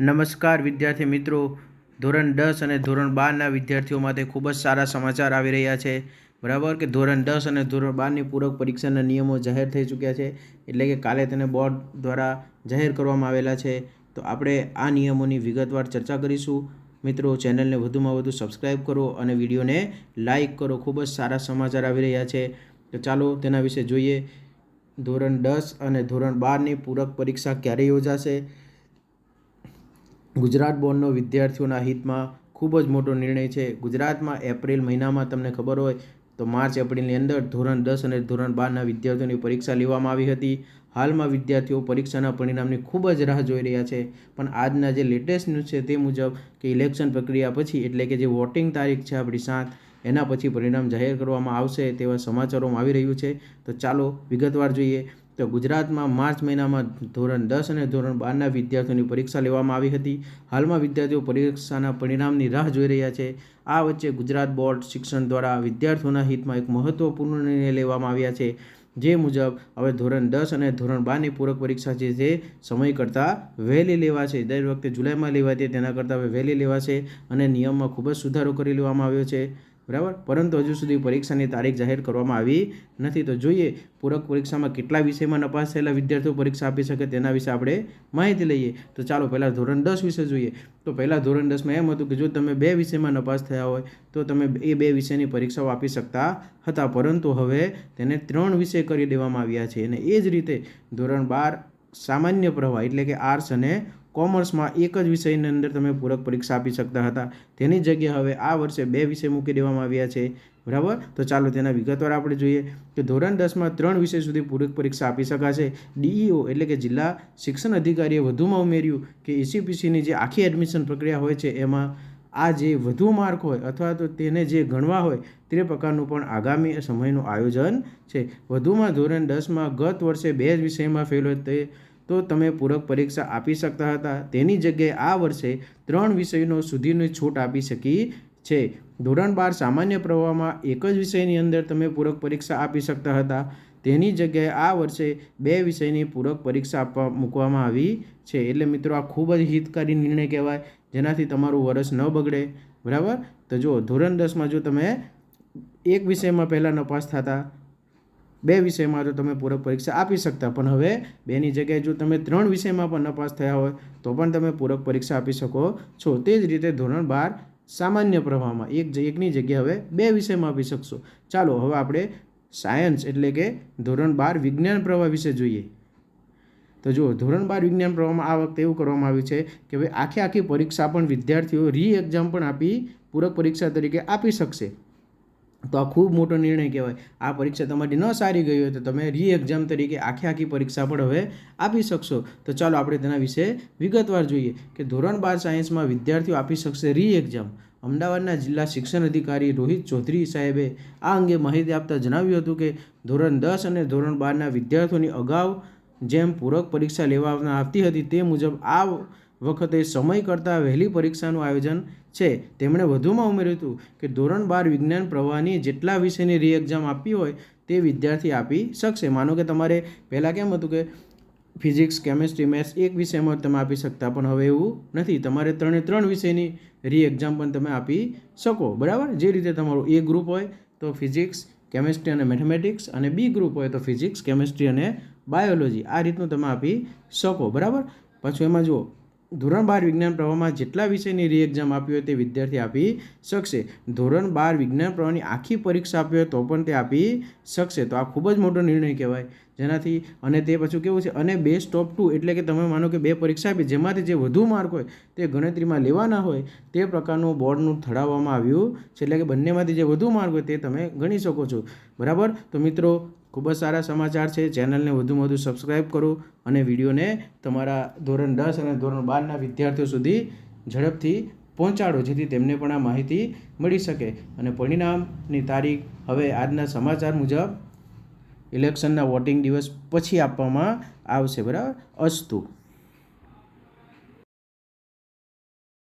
નમસ્કાર વિદ્યાર્થી મિત્રો. ધોરણ દસ અને ધોરણ બારના વિદ્યાર્થીઓ માટે ખૂબ જ સારા સમાચાર આવી રહ્યા છે. બરાબર કે ધોરણ દસ અને ધોરણ બારની પૂરક પરીક્ષાના નિયમો જાહેર થઈ ચૂક્યા છે. એટલે કે કાલે તેને બોર્ડ દ્વારા જાહેર કરવામાં આવેલા છે. તો આપણે આ નિયમોની વિગતવાર ચર્ચા કરીશું. મિત્રો, ચેનલને વધુમાં વધુ સબસ્ક્રાઈબ કરો અને વિડીયોને લાઈક કરો. ખૂબ જ સારા સમાચાર આવી રહ્યા છે. તો ચાલો તેના વિશે જોઈએ. ધોરણ દસ અને ધોરણ બારની પૂરક પરીક્ષા ક્યારે યોજાશે? ગુજરાત બોર્ડનો વિદ્યાર્થીઓના હિતમાં ખૂબ જ મોટો નિર્ણય છે. ગુજરાતમાં એપ્રિલ મહિનામાં તમને ખબર હોય તો માર્ચ એપ્રિલની અંદર ધોરણ દસ અને ધોરણ બારના વિદ્યાર્થીઓની પરીક્ષા લેવામાં આવી હતી. હાલમાં વિદ્યાર્થીઓ પરીક્ષાના પરિણામની ખૂબ જ રાહ જોઈ રહ્યા છે. પણ આજના જે લેટેસ્ટ ન્યૂઝ છે તે મુજબ કે ઇલેક્શન પ્રક્રિયા પછી એટલે કે જે વોટિંગ તારીખ છે આપણી સાત, એના પછી પરિણામ જાહેર કરવામાં આવશે તેવા સમાચારોમાં આવી રહ્યું છે. તો ચાલો વિગતવાર જોઈએ. તો ગુજરાતમાં માર્ચ મહિનામાં ધોરણ દસ અને ધોરણ બારના વિદ્યાર્થીઓની પરીક્ષા લેવામાં આવી હતી. હાલમાં વિદ્યાર્થીઓ પરીક્ષાના પરિણામની રાહ જોઈ રહ્યા છે. આ વચ્ચે ગુજરાત બોર્ડ શિક્ષણ દ્વારા વિદ્યાર્થીઓના હિતમાં એક મહત્વપૂર્ણ નિર્ણય લેવામાં આવ્યા છે. જે મુજબ, હવે ધોરણ દસ અને ધોરણ બારની પૂરક પરીક્ષા છે તે સમય કરતાં વહેલી લેવાશે. દર વખતે જુલાઈમાં લેવાતી તેના કરતાં હવે વહેલી લેવાશે અને નિયમમાં ખૂબ જ સુધારો કરી લેવામાં આવ્યો છે. બરાબર? પરંતુ હજુ સુધી પરીક્ષાની તારીખ જાહેર કરવામાં આવી નથી. તો જોઈએ, પૂરક પરીક્ષામાં કેટલા વિષયમાં નપાસ થયેલા વિદ્યાર્થીઓ પરીક્ષા આપી શકે તેના વિશે આપણે માહિતી લઈએ. તો ચાલો, પહેલાં ધોરણ દસ વિશે જોઈએ. તો પહેલાં ધોરણ દસમાં એમ હતું કે જો તમે બે વિષયમાં નપાસ થયા હોય, તો તમે એ બે વિષયની પરીક્ષાઓ આપી શકતા હતા. પરંતુ હવે તેને ત્રણ વિષય કરી દેવામાં આવ્યા છે. અને એ જ રીતે ધોરણ બાર સામાન્ય પ્રવાહ એટલે કે આર્ટ્સ અને કોમર્સમાં એક જ વિષયની અંદર તમે પૂરક પરીક્ષા આપી શકતા હતા. તેની જગ્યાએ હવે આ વર્ષે બે વિષય મૂકી દેવામાં આવ્યા છે. બરાબર? તો ચાલો તેના વિગતવાર આપણે જોઈએ કે ધોરણ દસમાં ત્રણ વિષય સુધી પૂરક પરીક્ષા આપી શકાશે. ડીઈઓ એટલે કે જિલ્લા શિક્ષણ અધિકારીએ વધુમાં ઉમેર્યું કે એસીપીસીની જે આખી એડમિશન પ્રક્રિયા હોય છે, એમાં આ જે વધુ માર્ક હોય અથવા તો તેને જે ગણવા હોય તે પ્રકારનું પણ આગામી સમયનું આયોજન છે. વધુમાં ધોરણ દસમાં ગત વર્ષે બે જ વિષયમાં ફેલ હોય તે તો તમે પૂરક પરીક્ષા આપી શકતા હતા. તેની જગ્યાએ આ વર્ષે ત્રણ વિષયનો સુધીની છૂટ આપી શકી છે. ધોરણ બાર સામાન્ય પ્રવાહમાં એક જ વિષયની અંદર તમે પૂરક પરીક્ષા આપી શકતા હતા. તેની જગ્યાએ આ વર્ષે બે વિષયની પૂરક પરીક્ષા આપવા મૂકવામાં આવી છે. એટલે મિત્રો, આ ખૂબ જ હિતકારી નિર્ણય કહેવાય, જેનાથી તમારું વર્ષ ન બગડે. બરાબર? તો જો ધોરણ દસમાં જો તમે એક વિષયમાં પહેલાં નપાસ થતા બે વિષયમાં તો તમે પૂરક પરીક્ષા આપી શકતા, પણ હવે બેની જગ્યાએ જો તમે ત્રણ વિષયમાં પણ નપાસ થયા હોય, તો પણ તમે પૂરક પરીક્ષા આપી શકો છો. તે જ રીતે ધોરણ બાર સામાન્ય પ્રવાહમાં એક એકની જગ્યાએ હવે બે વિષયમાં આપી શકશો. ચાલો, હવે આપણે સાયન્સ એટલે કે ધોરણ બાર વિજ્ઞાન પ્રવાહ વિશે જોઈએ. તો જુઓ, ધોરણ બાર વિજ્ઞાન પ્રવાહમાં આ વખતે એવું કરવામાં આવ્યું છે કે ભાઈ આખી આખી પરીક્ષા પણ વિદ્યાર્થીઓ રી એક્ઝામ પણ આપી પૂરક પરીક્ષા તરીકે આપી શકશે. તો આ ખૂબ મોટો નિર્ણય કહેવાય. આ પરીક્ષા તમારી ન સારી ગઈ હોય તો તમે રી એક્ઝામ તરીકે આખી આખી પરીક્ષા પણ હવે આપી શકશો. તો ચાલો આપણે તેના વિશે વિગતવાર જોઈએ કે ધોરણ બાર સાયન્સમાં વિદ્યાર્થીઓ આપી શકશે રી એક્ઝામ અમદાવાદના જિલ્લા શિક્ષણ અધિકારી રોહિત ચૌધરી સાહેબે આ અંગે માહિતી આપતા જણાવ્યું હતું કે ધોરણ દસ અને ધોરણ બારના વિદ્યાર્થીઓની અગાઉ જેમ પૂરક પરીક્ષા લેવામાં આવતી હતી તે મુજબ આ વખતે સમય કરતાં વહેલી પરીક્ષાનું આયોજન છે. તેમણે વધુમાં ઉમેર્યું હતું કે ધોરણ બાર વિજ્ઞાન પ્રવાહની જેટલા વિષયની રી એક્ઝામ આપવી હોય તે વિદ્યાર્થી આપી શકશે. માનો કે તમારે પહેલાં કેમ હતું કે ફિઝિક્સ કેમેસ્ટ્રી મેથ્સ એક વિષયમાં તમે આપી શકતા પણ હવે એવું નથી. તમારે ત્રણે ત્રણ વિષયની રી એક્ઝામ પણ તમે આપી શકો. બરાબર? જે રીતે તમારું એ ગ્રુપ હોય તો ફિઝિક્સ કેમેસ્ટ્રી અને મેથેમેટિક્સ અને બી ગ્રુપ હોય તો ફિઝિક્સ કેમેસ્ટ્રી અને બાયોલોજી આ રીતનું તમે આપી શકો. બરાબર? પાછું એમાં જુઓ. ધોરણ બાર વિજ્ઞાન પ્રવાહમાં જેટલા વિષયની રી એક્ઝામ આપી હોય તે વિદ્યાર્થી આપી શકશે. ધોરણ બાર વિજ્ઞાન પ્રવાહની આખી પરીક્ષા આપી હોય તો પણ તે આપી શકશે. તો આ ખૂબ જ મોટો નિર્ણય કહેવાય. જેનાથી અને તે પછી કેવું છે? અને બે સ્ટોપ ટુ એટલે કે તમે માનો કે બે પરીક્ષા આપી, જેમાંથી જે વધુ માર્ક હોય તે ગણતરીમાં લેવાના હોય તે પ્રકારનું બોર્ડનું થડાવવામાં આવ્યું છે. એટલે કે બંનેમાંથી જે વધુ માર્ક હોય તે તમે ગણી શકો છો. બરાબર? તો મિત્રો ખૂબ જ સારા સમાચાર છે. ચેનલને વધુમાં વધુ સબસ્ક્રાઈબ કરો અને વિડીયોને તમારા ધોરણ દસ અને ધોરણ બારના વિદ્યાર્થીઓ સુધી ઝડપથી પહોંચાડો, જેથી તેમને પણ આ માહિતી મળી શકે. અને પરિણામની તારીખ હવે આજના સમાચાર મુજબ ઇલેક્શનના વોટિંગ દિવસ પછી આપવામાં આવશે, બરાબર? અસ્તુ.